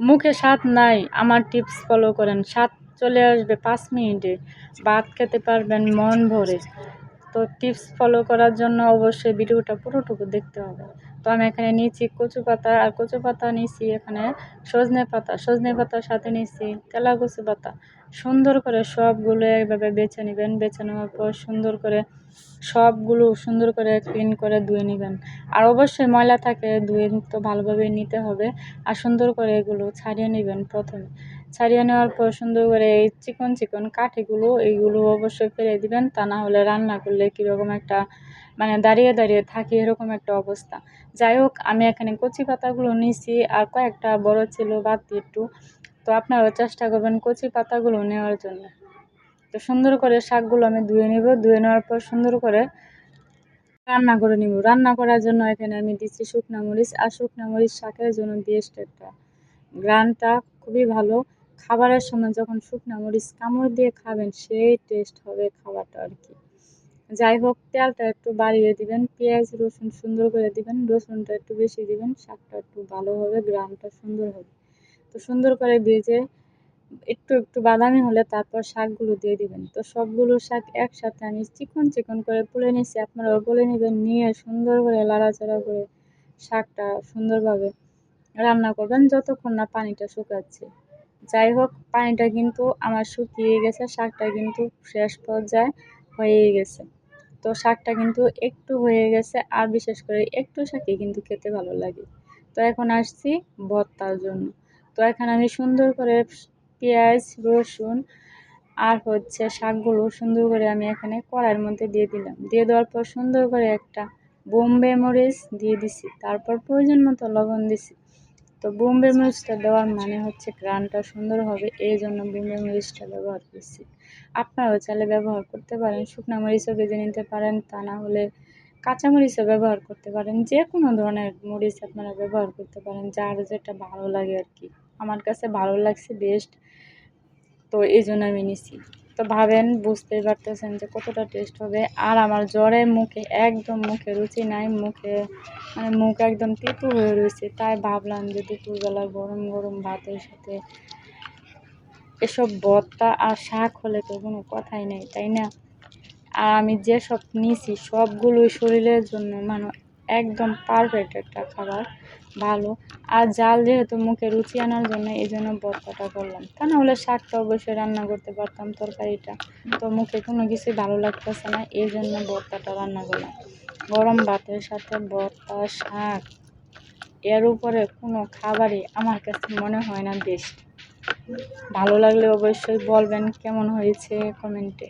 মুখে স্বাদ নাই, আমার টিপস ফলো করেন। স্বাদ চলে আসবে পাঁচ মিনিটে, ভাত খেতে পারবেন মন ভরে। তো টিপস ফলো করার জন্য অবশ্যই ভিডিওটা পুরোটুকু দেখতে হবে। তো আমি এখানে নিয়েছি কচু পাতা, আর কচু পাতা নিয়েছি এখানে সজনে পাতা। সজনে পাতার সাথে নিয়েছি তেলা কচু পাতা। সুন্দর করে সবগুলো এইভাবে বেছে নেবেন। বেছে নেওয়ার পর সুন্দর করে সবগুলো সুন্দর করে ক্লিন করে ধুয়ে নেবেন। আর অবশ্যই ময়লা থাকে, ধুয়ে তো ভালোভাবে নিতে হবে। আর সুন্দর করে এগুলো ছাড়িয়ে নেবেন প্রথমে। ছাড়িয়ে নেওয়ার পর সুন্দর করে এই চিকন চিকন কাঠিগুলো, এইগুলো অবশ্যই ফেলে দিবেন। তা না হলে রান্না করলে কীরকম একটা মানে দাঁড়িয়ে দাঁড়িয়ে থাকি এরকম একটা অবস্থা। যাই হোক, আমি এখানে কচি পাতাগুলো নিয়েছি আর কয়েকটা বড় ছিল, বাদ একটু। তো আপনারাও চেষ্টা করবেন কচি পাতাগুলো নেওয়ার জন্য। তো সুন্দর করে শাকগুলো আমি ধুয়ে নেব। ধুয়ে নেওয়ার পর সুন্দর করে রান্না করে নিব। রান্না করার জন্য এখানে আমি দিচ্ছি শুকনা মরিচ আর শুকনা মরিচ শাকের জন্য বেস্ট একটা গ্রানটা খুবই ভালো। খাবারের সময় যখন শুকনা মরিচ কামড় দিয়ে খাবেন, সেই টেস্ট হবে খাবারটা আর কি। যাই হোক, তেলটা একটু বাড়িয়ে দিবেন, পেঁয়াজ, রসুন সুন্দর করে দিবেন, রসুনটা একটু বেশি দিবেন, শাকটা একটু ভালো হবে গ্রামটা সুন্দর হবে। তো সুন্দর করে ভেজে একটু একটু বাদামি হলে তারপর শাকগুলো দিয়ে দিবেন। তো সবগুলো শাক একসাথে আমি চিকন চিকন করে তুলে নিচ্ছি আপনারাও তুলে নেবেন, নিয়ে সুন্দর করে, লাড়াচাড়া করে শাকটা সুন্দরভাবে রান্না করবেন যতক্ষণ না পানিটা শুকাচ্ছে। যাই হোক, পানিটা কিন্তু আমার শুকিয়ে গেছে, শাকটা কিন্তু শেষ পর্যায়ে হয়ে গেছে। তো শাকটা কিন্তু একটু হয়ে গেছে, আর বিশেষ করে একটু শাকই কিন্তু খেতে ভালো লাগে। তো এখন আসছি ভর্তার জন্য। তো এখানে আমি সুন্দর করে পেঁয়াজ, রসুন আর হচ্ছে শাকগুলো সুন্দর করে আমি এখানে কড়াইয়ের মধ্যে দিয়ে দিলাম। দিয়ে দেওয়ার পর সুন্দর করে একটা বোম্বে মরিচ দিয়ে দিছি। তারপর প্রয়োজন মতো লবণ দিছি। তো বোম্বে মরিচটা দেওয়ার মানে হচ্ছে গ্রানটা সুন্দর হবে, এই জন্য বোম্বে মরিচটা ব্যবহার করছি। আপনারাও চাইলে ব্যবহার করতে পারেন, শুকনো মরিচও ভেজে নিতে পারেন, তা না হলে কাঁচা মরিচও ব্যবহার করতে পারেন। যে কোনো ধরনের মরিচ আপনারা ব্যবহার করতে পারেন, যার যেটা ভালো লাগে আর কি। আমার কাছে ভালো লাগছে বেস্ট তো এই জন্য আমি নিছি। তো ভাবেন, বুঝতেই পারতেছেন যে কতটা টেস্ট হবে। আর আমার জ্বরে মুখে, একদম মুখে রুচি নাই, মুখে মানে মুখ একদম তিতু হয়ে রয়েছে। তাই ভাবলাম যে দুপুরবেলা গরম গরম ভাতের সাথে এসব ভর্তা আর শাক হলে তো কোনো কথাই নেই, তাই না? আর আমি যেসব নিয়েছি সবগুলোই শরীরের জন্য মানে একদম পারফেক্ট একটা খাবার, ভালো। আর জাল যেহেতু মুখে রুচি আনার জন্য, এই জন্য ভর্তাটা করলাম। তা না হলে শাকটা অবশ্যই রান্না করতে পারতাম তরকারিটা। তো মুখে কোনো কিছুই ভালো লাগতেছে না, এই জন্য ভর্তাটা রান্না করলাম। গরম ভাতের সাথে ভর্তা শাক, এর উপরে কোনো খাবারই আমার কাছে মনে হয় না বেস্ট ভালো লাগলে অবশ্যই বলবেন কেমন হয়েছে কমেন্টে